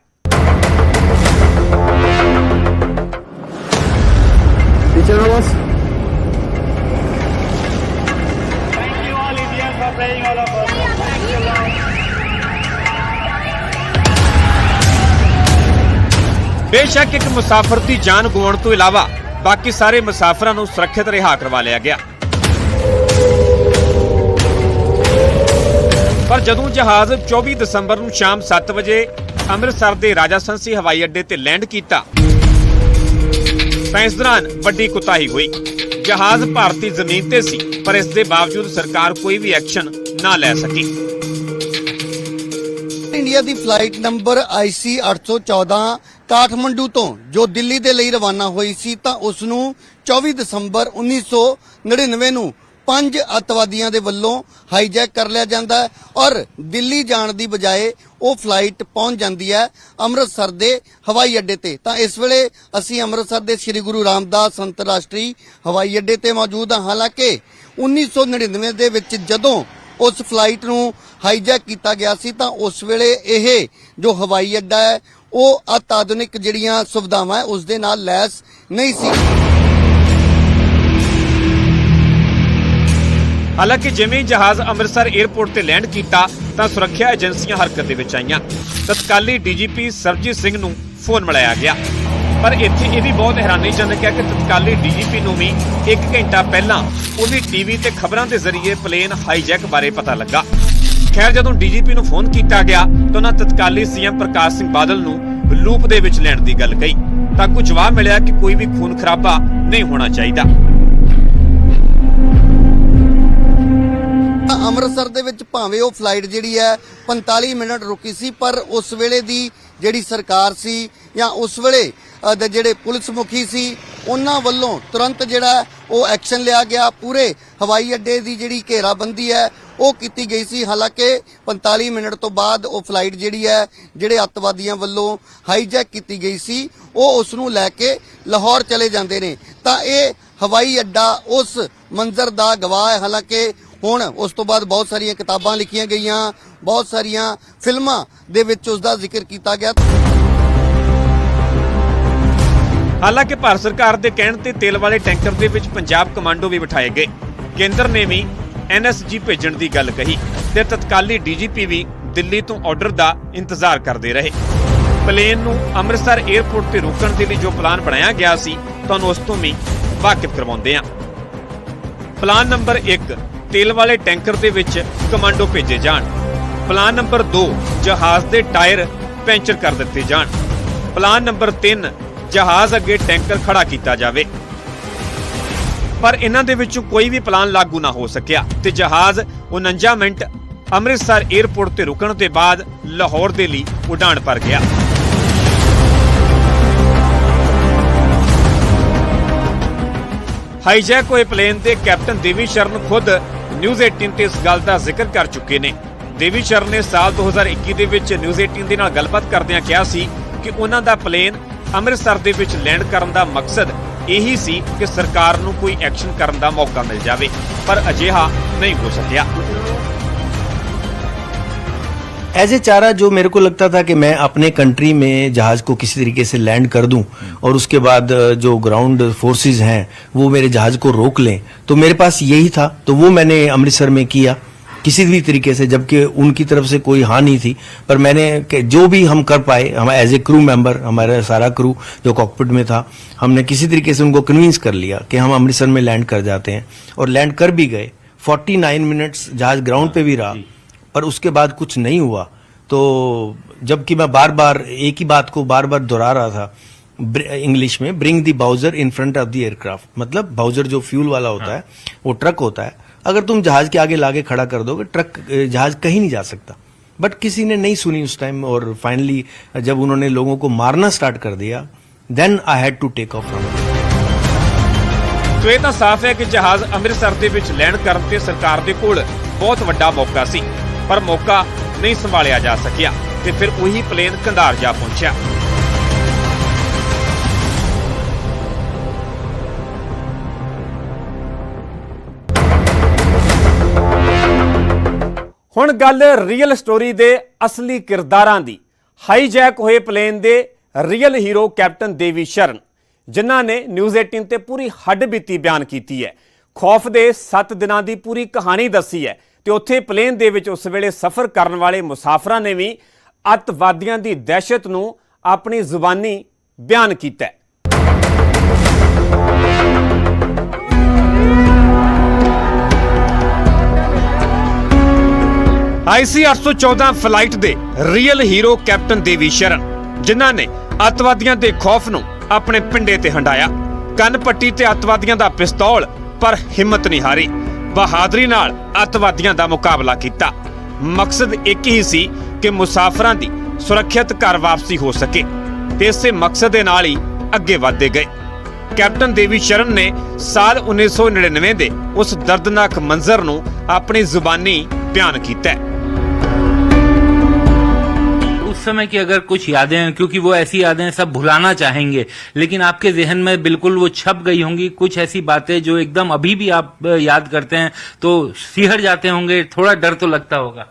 ਬੇਸ਼ੱਕ ਇੱਕ ਮੁਸਾਫਰ ਦੀ ਜਾਨ ਗਵਾਉਣ ਤੋਂ ਇਲਾਵਾ ਬਾਕੀ ਸਾਰੇ ਮੁਸਾਫਰਾਂ ਨੂੰ ਸੁਰੱਖਿਅਤ ਰਿਹਾ ਕਰਵਾ ਲਿਆ ਗਿਆ। ਪਰ ਜਦੋਂ ਜਹਾਜ਼ 24 ਦਸੰਬਰ ਨੂੰ ਸ਼ਾਮ 7 ਵਜੇ ਅੰਮ੍ਰਿਤਸਰ ਦੇ ਰਾਜਾ ਸੰਸੀ ਹਵਾਈ ਅੱਡੇ ਤੇ ਲੈਂਡ ਕੀਤਾ, ਤਾਂ ਇਸ ਦੌਰਾਨ ਵੱਡੀ ਕੁਤਾਹੀ ਹੋਈ। ਜਹਾਜ਼ ਭਾਰਤੀ ਜ਼ਮੀਨ ਤੇ ਸੀ, ਪਰ ਇਸ ਦੇ ਬਾਵਜੂਦ ਸਰਕਾਰ ਕੋਈ ਵੀ ਐਕਸ਼ਨ ਨਾ ਲੈ ਸਕੀ। ਇੰਡੀਆ ਦੀ ਫਲਾਈਟ ਨੰਬਰ IC 814 ਕਾਠਮੰਡੂ ਤੋਂ, ਜੋ ਦਿੱਲੀ ਦੇ ਲਈ ਰਵਾਨਾ ਹੋਈ ਸੀ, ਤਾਂ ਉਸ ਨੂੰ 24 ਦਸੰਬਰ 1999 ਨੂੰ ਪੰਜ ਅੱਤਵਾਦੀਆਂ ਦੇ ਵੱਲੋਂ ਹਾਈਜੈਕ ਕਰ ਲਿਆ ਜਾਂਦਾ ਹੈ ਔਰ ਦਿੱਲੀ ਜਾਣ ਦੀ ਬਜਾਏ ਉਹ ਫਲਾਈਟ ਪਹੁੰਚ ਜਾਂਦੀ ਹੈ ਅੰਮ੍ਰਿਤਸਰ ਦੇ ਹਵਾਈ ਅੱਡੇ ਤੇ। ਤਾਂ ਇਸ ਵੇਲੇ ਅਸੀਂ ਅੰਮ੍ਰਿਤਸਰ ਦੇ ਸ੍ਰੀ ਗੁਰੂ ਰਾਮਦਾਸ ਅੰਤਰਰਾਸ਼ਟਰੀ ਹਵਾਈ ਅੱਡੇ ਤੇ ਮੌਜੂਦ ਹਾਂ। ਹਾਲਾਂਕਿ 1999 ਦੇ ਵਿੱਚ ਜਦੋਂ ਉਸ ਫਲਾਈਟ ਨੂੰ ਹਾਈਜੈਕ ਕੀਤਾ ਗਿਆ ਸੀ ਤਾਂ ਉਸ ਵੇਲੇ ਇਹ ਜੋ ਹਵਾਈ ਅੱਡਾ ਹੈ, ਉਹ ਅਤਆਧੁਨਿਕ ਜਿਹੜੀਆਂ ਸੁਵਿਧਾਵਾਂ ਹੈ ਉਸ ਦੇ ਨਾਲ ਲੈਸ ਨਹੀਂ ਸੀ। ਹਾਲਾਂਕਿ ਜਿਵੇਂ ਜਹਾਜ਼ ਅੰਮ੍ਰਿਤਸਰ 에ਅਰਪੋਰਟ ਤੇ ਲੈਂਡ ਕੀਤਾ, ਤਾਂ ਸੁਰੱਖਿਆ ਏਜੰਸੀਆਂ ਹਰਕਤ ਦੇ ਵਿੱਚ ਆਈਆਂ। ਤਤਕਾਲੀ ਡੀਜੀਪੀ ਸਰਜੀਤ ਸਿੰਘ ਨੂੰ ਫੋਨ ਮਿਲਾਇਆ ਗਿਆ। ਪਰ ਇੱਥੇ ਇਹ ਵੀ ਬਹੁਤ ਹੈਰਾਨੀਜਨਕ ਹੈ ਕਿ ਤਤਕਾਲੀ ਡੀਜੀਪੀ ਨੂੰ ਵੀ 1 ਘੰਟਾ ਪਹਿਲਾਂ ਉਹਦੀ ਟੀਵੀ ਤੇ ਖਬਰਾਂ ਦੇ ਜ਼ਰੀਏ ਪਲੇਨ ਹਾਈਜੈਕ ਬਾਰੇ ਪਤਾ ਲੱਗਾ। ਖੈਰ, ਜਦੋਂ ਡੀਜੀਪੀ ਨੂੰ ਫੋਨ ਕੀਤਾ ਗਿਆ ਤਾਂ ਉਹਨਾਂ ਤਤਕਾਲੀ ਸੀਐਮ ਪ੍ਰਕਾਸ਼ ਸਿੰਘ ਬਾਦਲ ਨੂੰ ਲੂਪ ਦੇ ਵਿੱਚ ਲੈਣ ਦੀ ਗੱਲ ਕਹੀ। ਤਾਂ ਕੁਝ ਜਵਾਬ ਮਿਲਿਆ ਕਿ ਕੋਈ ਵੀ ਖੂਨ ਖਰਾਬਾ ਨਹੀਂ ਹੋਣਾ ਚਾਹੀਦਾ। ਅੰਮ੍ਰਿਤਸਰ ਦੇ ਵਿੱਚ ਭਾਵੇਂ ਉਹ ਫਲਾਈਟ ਜਿਹੜੀ ਹੈ 45 ਮਿੰਟ ਰੁਕੀ ਸੀ, ਪਰ ਉਸ ਵੇਲੇ ਦੀ ਜਿਹੜੀ ਸਰਕਾਰ ਸੀ ਜਾਂ ਉਸ ਵੇਲੇ ਦੇ ਜਿਹੜੇ ਪੁਲਿਸ ਮੁਖੀ ਸੀ, ਉਹਨਾਂ ਵੱਲੋਂ ਤੁਰੰਤ ਜਿਹੜਾ ਉਹ ਐਕਸ਼ਨ ਲਿਆ ਗਿਆ। ਪੂਰੇ ਹਵਾਈ ਅੱਡੇ ਦੀ ਜਿਹੜੀ ਘੇਰਾਬੰਦੀ ਹੈ ਉਹ ਕੀਤੀ ਗਈ ਸੀ। ਹਾਲਾਂਕਿ 45 ਮਿੰਟ ਤੋਂ ਬਾਅਦ ਉਹ ਫਲਾਈਟ ਜਿਹੜੀ ਹੈ, ਜਿਹੜੇ ਅੱਤਵਾਦੀਆਂ ਵੱਲੋਂ ਹਾਈਜੈਕ ਕੀਤੀ ਗਈ ਸੀ, ਉਹ ਉਸ ਨੂੰ ਲੈ ਕੇ ਲਾਹੌਰ ਚਲੇ ਜਾਂਦੇ ਨੇ। ਤਾਂ ਇਹ ਹਵਾਈ ਅੱਡਾ ਉਸ ਮੰਜ਼ਰ ਦਾ ਗਵਾਹ ਹੈ। ਹਾਲਾਂਕਿ ਹੁਣ ਉਸ ਤੋਂ ਬਾਅਦ ਬਹੁਤ ਸਾਰੀਆਂ ਕਿਤਾਬਾਂ ਲਿਖੀਆਂ ਗਈਆਂ, ਬਹੁਤ ਸਾਰੀਆਂ ਫਿਲਮਾਂ ਦੇ ਵਿੱਚ ਉਸ ਦਾ ਜ਼ਿਕਰ ਕੀਤਾ ਗਿਆ। ਹਾਲਾਂਕਿ ਭਾਰਤ ਸਰਕਾਰ ਦੇ ਕਹਿਣ ਤੇ ਤੇਲ ਵਾਲੇ ਟੈਂਕਰ ਦੇ ਵਿੱਚ ਪੰਜਾਬ ਕਮਾਂਡੋ ਵੀ ਬਿਠਾਏ ਗਏ। ਕੇਂਦਰ ਨੇ ਵੀ ਐਨਐਸਜੀ ਭੇਜਣ ਦੀ ਗੱਲ ਕਹੀ ਤੇ ਤਤਕਾਲੀ ਡੀਜੀਪੀ ਵੀ ਦਿੱਲੀ ਤੋਂ ਆਰਡਰ ਦਾ ਇੰਤਜ਼ਾਰ ਕਰਦੇ ਰਹੇ। ਪਲੇਨ ਨੂੰ ਅੰਮ੍ਰਿਤਸਰ 에ਅਰਪੋਰਟ ਤੇ ਰੋਕਣ ਦੇ ਲਈ ਜੋ ਪਲਾਨ ਬਣਾਇਆ ਗਿਆ ਸੀ, ਤੁਹਾਨੂੰ ਉਸ ਤੋਂ ਵੀ ਵਾਕਿਫ ਕਰਵਾਉਂਦੇ ਹਾਂ। ਪਲਾਨ ਨੰਬਰ 1 ਤੇਲ ਵਾਲੇ ਟੈਂਕਰ ਦੇ ਵਿੱਚ ਕਮਾਂਡੋ ਭੇਜੇ ਜਾਣ। ਪਲਾਨ ਨੰਬਰ 2 ਜਹਾਜ਼ ਦੇ ਟਾਇਰ ਪੈਂਚਰ ਕਰ ਦਿੱਤੇ ਜਾਣ। ਪਲਾਨ ਨੰਬਰ 3 ਜਹਾਜ਼ ਅੱਗੇ ਟੈਂਕਰ ਖੜਾ ਕੀਤਾ ਜਾਵੇ। ਪਰ ਇਹਨਾਂ ਦੇ ਵਿੱਚੋਂ ਕੋਈ ਵੀ ਪਲਾਨ ਲਾਗੂ ਨਾ ਹੋ ਸਕਿਆ ਤੇ ਜਹਾਜ਼ 49 ਮਿੰਟ ਅੰਮ੍ਰਿਤਸਰ 에ਅਰਪੋਰਟ ਤੇ ਰੁਕਣ ਤੋਂ ਬਾਅਦ ਲਾਹੌਰ ਦੇ ਲਈ ਉਡਾਣ ਭਰ ਗਿਆ। ਹਾਈਜੈਕ ਹੋਏ ਪਲੇਨ ਦੇ ਕੈਪਟਨ ਦੇਵੀ ਸ਼ਰਨ ਖੁਦ ਨਿਊਜ਼ 18 ਤੇ ਇਸ ਗੱਲ ਦਾ ਜ਼ਿਕਰ ਕਰ ਚੁੱਕੇ ਨੇ। ਦੇਵੀ ਸ਼ਰਨ ਨੇ ਸਾਲ 2021 ਦੇ ਵਿੱਚ ਨਿਊਜ਼ 18 ਦੇ ਨਾਲ ਗੱਲਬਾਤ ਕਰਦਿਆਂ ਕਿਹਾ ਸੀ ਕਿ ਉਹਨਾਂ ਦਾ ਪਲੇਨ ਅੰਮ੍ਰਿਤਸਰ ਦੇ ਵਿੱਚ ਲੈਂਡ ਕਰਨ ਦਾ ਮਕਸਦ ਇਹੀ ਸੀ ਕਿ ਸਰਕਾਰ ਨੂੰ ਕੋਈ ਐਕਸ਼ਨ ਕਰਨ ਦਾ ਮੌਕਾ ਮਿਲ ਜਾਵੇ ਪਰ ਅਜਿਹਾ ਨਹੀਂ ਹੋ ਸਕਿਆ एज ए चारा जो मेरे को लगता था कि मैं अपने कंट्री में जहाज को किसी तरीके से लैंड कर दूं और उसके बाद अ, जो ग्राउंड फोर्सेस हैं वो मेरे जहाज को रोक लें तो मेरे पास यही था तो वो मैंने अमृतसर में किया किसी भी तरीके से जबकि उनकी तरफ़ से कोई हाँ नहीं थी। पर मैंने कि जो भी हम कर पाए हम एज ए क्रू मेंबर हमारा सारा क्रू जो कॉकपिट में था हमने किसी तरीके से उनको कन्विंस कर लिया कि हम अमृतसर में लैंड कर जाते हैं। और लैंड कर भी गए। 49 मिनट्स जहाज़ ग्राउंड पे भी रहा पर उसके बाद कुछ नहीं हुआ। तो जबकि मैं बार बार एक ही बात को बार बार दोहरा रहा था इंग्लिश में bring the bowser in front of the aircraft मतलब बाउजर जो फ्यूल वाला होता है। वो ट्रक होता है अगर तुम जहाज के आगे लाके खड़ा कर दोगे ट्रक अ, जहाज कहीं नहीं जा सकता बट किसी ने नहीं सुनी उस टाइम और फाइनली जब उन्होंने लोगों को मारना स्टार्ट कर दिया then I had to take off from ਸੋ ਇਹ ਤਾਂ ਸਾਫ਼ ਹੈ ਕਿ ਜਹਾਜ਼ ਅੰਮ੍ਰਿਤਸਰ ਦੇ ਵਿੱਚ ਲੈਂਡ ਕਰਨ ਤੇ ਸਰਕਾਰ ਦੇ ਕੋਲ ਬਹੁਤ ਵੱਡਾ ਮੌਕਾ ਸੀ ਪਰ ਮੌਕਾ ਨਹੀਂ ਸੰਭਾਲਿਆ ਜਾ ਸਕਿਆ ਤੇ ਫਿਰ ਉਹੀ ਪਲੇਨ ਕੰਧਾਰ ਜਾ ਪਹੁੰਚਿਆ ਹੁਣ ਗੱਲ ਰੀਅਲ ਸਟੋਰੀ ਦੇ ਅਸਲੀ ਕਿਰਦਾਰਾਂ ਦੀ। ਹਾਈਜੈਕ ਹੋਏ ਪਲੇਨ ਦੇ real hero captain Devi Sharan, ਜਿਨ੍ਹਾਂ ਨੇ ਨਿਊਜ਼ 18 ਤੇ ਪੂਰੀ ਹੱਡ ਬੀਤੀ ਬਿਆਨ ਕੀਤੀ ਹੈ। ਖੌਫ ਦੇ 7 ਦਿਨਾਂ ਦੀ ਪੂਰੀ ਕਹਾਣੀ ਦੱਸੀ ਹੈ ਤੇ ਉੱਥੇ ਪਲੇਨ ਦੇ ਵਿੱਚ ਉਸ ਵੇਲੇ ਸਫ਼ਰ ਕਰਨ ਵਾਲੇ ਮੁਸਾਫਰਾਂ ਨੇ ਵੀ ਅੱਤਵਾਦੀਆਂ ਦੀ ਦਹਿਸ਼ਤ ਨੂੰ ਆਪਣੀ ਜ਼ੁਬਾਨੀ ਬਿਆਨ ਕੀਤਾ ਹੈ। ਆਈਸੀ 814 ਫਲਾਈਟ ਦੇ real hero captain Devi Sharan, ਜਿਨ੍ਹਾਂ ਨੇ ਅੱਤਵਾਦੀਆਂ ਦੇ ਖੌਫ ਨੂੰ ਆਪਣੇ ਪਿੰਡੇ ਤੇ ਹੰਡਾਇਆ। ਕੰਨ ਪੱਟੀ ਤੇ ਅੱਤਵਾਦੀਆਂ ਦਾ ਪਿਸਤੌਲ, ਪਰ ਹਿੰਮਤ ਨਹੀਂ ਹਾਰੀ। ਬਹਾਦਰੀ ਨਾਲ ਅੱਤਵਾਦੀਆਂ ਦਾ ਮੁਕਾਬਲਾ ਕੀਤਾ। ਮਕਸਦ ਇੱਕ ਹੀ ਸੀ ਕਿ ਮੁਸਾਫਰਾਂ ਦੀ ਸੁਰੱਖਿਅਤ ਘਰ ਵਾਪਸੀ ਹੋ ਸਕੇ। ਤੇ ਇਸੇ ਮਕਸਦ ਦੇ ਨਾਲ ਹੀ ਅੱਗੇ ਵਧਦੇ ਗਏ। ਕੈਪਟਨ ਦੇਵੀ ਸ਼ਰਨ ਨੇ ਸਾਲ 1999 ਦੇ ਉਸ ਦਰਦਨਾਕ ਮੰਜ਼ਰ ਨੂੰ ਆਪਣੀ ਜ਼ੁਬਾਨੀ बयान किया उस समय की अगर कुछ यादें हैं, क्योंकि वो ऐसी यादें सब भुलाना चाहेंगे, लेकिन आपके जहन में बिल्कुल वो छप गई होंगी, कुछ ऐसी बातें जो एकदम अभी भी आप याद करते हैं तो सिहर जाते होंगे, थोड़ा डर तो लगता होगा।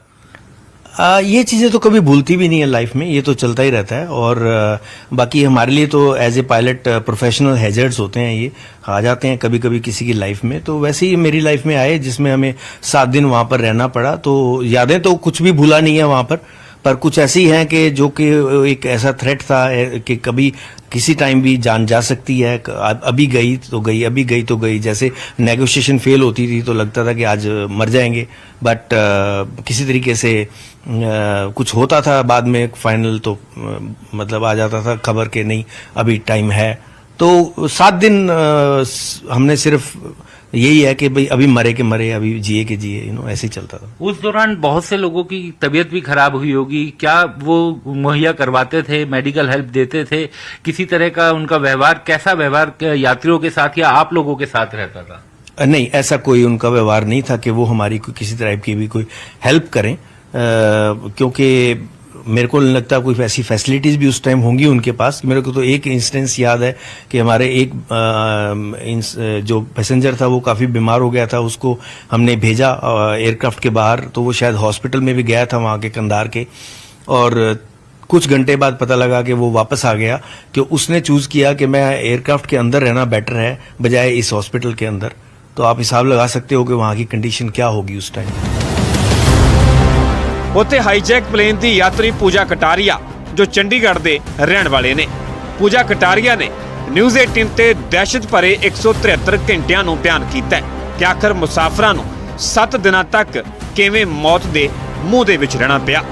आ, ये चीज़ें तो कभी भूलती भी नहीं है लाइफ में ये तो चलता ही रहता है। और आ, बाकी हमारे लिए तो as a pilot professional hazards होते हैं ये आ जाते हैं कभी कभी किसी की लाइफ में। तो वैसे ही मेरी लाइफ में आए जिसमें हमें सात दिन वहाँ पर रहना पड़ा तो यादें तो कुछ भी भूला नहीं है वहाँ पर। पर कुछ ऐसी हैं कि जो कि एक ऐसा थ्रेट था कि कभी किसी टाइम भी जान जा सकती है अभी गई तो गई अभी गई तो गई। जैसे नेगोशिएशन फेल होती थी तो लगता था कि आज मर जाएँगे। बट किसी तरीके से अ, कुछ होता था बाद में फाइनल तो अ, मतलब आ जाता था खबर के नहीं अभी टाइम है। तो सात दिन स- हमने सिर्फ़ यही है कि भाई अभी मरे के मरे अभी जिए के जिए यू नो ऐसे ही चलता था। उस दौरान बहुत से लोगों की तबीयत भी खराब हुई होगी। क्या वो मुहैया करवाते थे मेडिकल हेल्प देते थे? किसी तरह का उनका व्यवहार कैसा व्यवहार यात्रियों के साथ या आप लोगों के साथ रहता था? नहीं ऐसा कोई उनका व्यवहार नहीं था कि वो हमारी किसी तरह की भी कोई हेल्प करें। क्योंकि मेरे को नहीं लगता कोई ऐसी फैसिलिटीज़ भी उस टाइम होंगी उनके पास मेरे को तो एक इंस्टेंस याद है कि हमारे एक इंस- जो पैसेंजर था वो काफ़ी बीमार हो गया था, उसको हमने भेजा एयरक्राफ्ट के बाहर तो वो शायद हॉस्पिटल में भी गया था वहाँ के कंधार के। और कुछ घंटे बाद पता लगा कि वो वापस आ गया कि उसने चूज़ किया कि मैं एयरक्राफ्ट के अंदर रहना बेटर है, बजाय इस हॉस्पिटल के अंदर। तो आप हिसाब लगा सकते हो कि वहाँ की कंडीशन क्या होगी उस टाइम ਉੱਥੇ ਹਾਈਜੈਕ ਪਲੇਨ ਦੀ ਯਾਤਰੀ ਪੂਜਾ ਕਟਾਰੀਆ, ਜੋ ਚੰਡੀਗੜ੍ਹ ਦੇ ਰਹਿਣ ਵਾਲੇ ਨੇ। ਪੂਜਾ ਕਟਾਰੀਆ ਨੇ ਨਿਊਜ਼ 18 ਤੇ ਦਹਿਸ਼ਤ ਭਰੇ 173 ਘੰਟਿਆਂ ਨੂੰ ਬਿਆਨ ਕੀਤਾ ਕਿ ਆਖਰ ਮੁਸਾਫਰਾਂ ਨੂੰ 7 ਦਿਨਾਂ ਤੱਕ ਕਿਵੇਂ ਮੌਤ ਦੇ ਮੂੰਹ ਦੇ ਵਿੱਚ ਰਹਿਣਾ ਪਿਆ।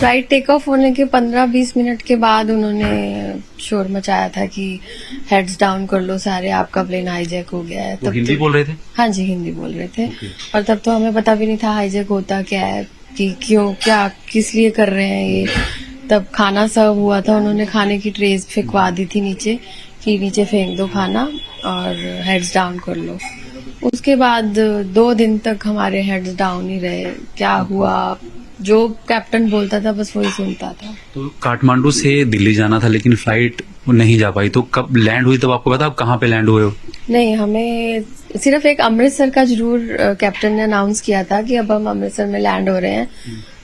फ़्लाइट टेक ऑफ़ होने के 15-20 मिनट के बाद उन्होंने शोर मचाया था कि हेड्स डाउन कर लो सारे आपका प्लेन हाईजैक हो गया है। वो हिंदी बोल रहे थे? हाँ जी हिंदी बोल रहे थे। और तब तो हमें पता भी नहीं था हाईजैक होता क्या है कि क्यों क्या किस लिए कर रहे हैं ये। तब खाना सर्व हुआ था उन्होंने खाने की ट्रेज फेंकवा दी थी नीचे कि नीचे फेंक दो खाना और हेड्स डाउन कर लो। उसके बाद दो दिन तक हमारे हेड्स डाउन ही रहे। क्या हुआ? जो कैप्टन बोलता था बस वही सुनता था। तो काठमांडू से दिल्ली जाना था लेकिन फ़्लाइट नहीं जा पाई। तो कब लैंड हुई तब आपको पता आप कहाँ पे लैंड हुए हो? नहीं हमें सिर्फ़ एक अमृतसर का ज़रूर कैप्टन ने अनाउंस किया था कि अब हम अमृतसर में लैंड हो रहे हैं।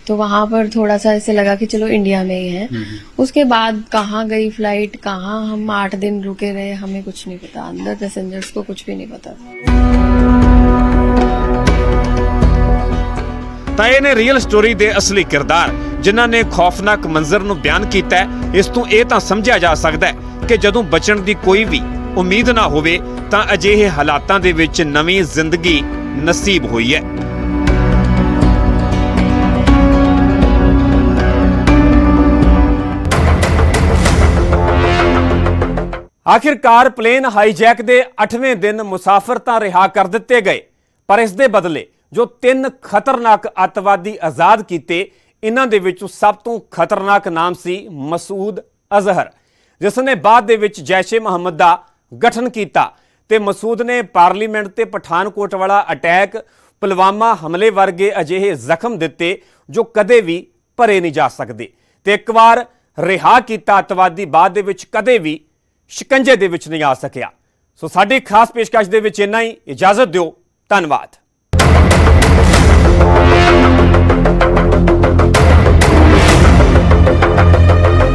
तो वहाँ पर थोड़ा सा ऐसे लगा कि चलो इंडिया में ही है। उसके बाद कहाँ गई फ़्लाइट कहाँ हम आठ दिन रुके रहे हमें कुछ नहीं पता। अंदर पैसेंजर्स को कुछ भी नहीं पता ਤਾਂ ਇਹ ਨੇ ਰੀਅਲ ਸਟੋਰੀ ਦੇ ਅਸਲੀ ਕਿਰਦਾਰ, ਜਿਨ੍ਹਾਂ ਨੇ ਖੌਫਨਾਕ ਮੰਜ਼ਰ ਨੂੰ ਬਿਆਨ ਕੀਤਾ ਹੈ, ਇਸ ਤੋਂ ਇਹ ਤਾਂ ਸਮਝਿਆ ਜਾ ਸਕਦਾ ਹੈ ਕਿ ਜਦੋਂ ਬਚਣ ਦੀ ਕੋਈ ਵੀ ਉਮੀਦ ਨਾ ਹੋਵੇ, ਤਾਂ ਅਜਿਹੇ ਹਾਲਾਤਾਂ ਦੇ ਵਿੱਚ ਨਵੀਂ ਜ਼ਿੰਦਗੀ ਨਸੀਬ ਹੋਈ ਹੈ। ਆਖਿਰਕਾਰ ਪਲੇਨ ਹਾਈਜੈਕ ਦੇ 8ਵੇਂ ਦਿਨ ਮੁਸਾਫਰ ਤਾਂ ਰਿਹਾ ਕਰ ਦਿੱਤੇ ਗਏ, ਪਰ ਇਸ ਦੇ ਬਦਲੇ ਜੋ ਤਿੰਨ ਖਤਰਨਾਕ ਅੱਤਵਾਦੀ ਆਜ਼ਾਦ ਕੀਤੇ, ਇਹਨਾਂ ਦੇ ਵਿੱਚੋਂ ਸਭ ਤੋਂ ਖਤਰਨਾਕ ਨਾਮ ਸੀ ਮਸੂਦ ਅਜ਼ਹਰ ਜਿਸ ਨੇ ਬਾਅਦ ਦੇ ਵਿੱਚ ਜੈਸ਼ੇ ਮੁਹੰਮਦ ਦਾ ਗਠਨ ਕੀਤਾ ਤੇ ਮਸੂਦ ਨੇ ਪਾਰਲੀਮੈਂਟ ਤੇ ਪਠਾਨਕੋਟ ਵਾਲਾ ਅਟੈਕ, ਪੁਲਵਾਮਾ ਹਮਲੇ ਵਰਗੇ ਅਜਿਹੇ ਜ਼ਖਮ ਦਿੱਤੇ, ਜੋ ਕਦੇ ਵੀ ਭਰੇ ਨਹੀਂ ਜਾ ਸਕਦੇ ਤੇ ਇੱਕ ਵਾਰ ਰਿਹਾ ਕੀਤਾ ਅੱਤਵਾਦੀ ਬਾਅਦ ਦੇ ਵਿੱਚ ਕਦੇ ਵੀ ਸ਼ਿਕੰਜੇ ਦੇ ਵਿੱਚ ਨਹੀਂ ਆ ਸਕਿਆ। ਸੋ ਸਾਡੀ ਖਾਸ ਪੇਸ਼ਕਸ਼ ਦੇ ਵਿੱਚ ਇੰਨਾ ਹੀ। ਇਜਾਜ਼ਤ ਦਿਓ। ਧੰਨਵਾਦ।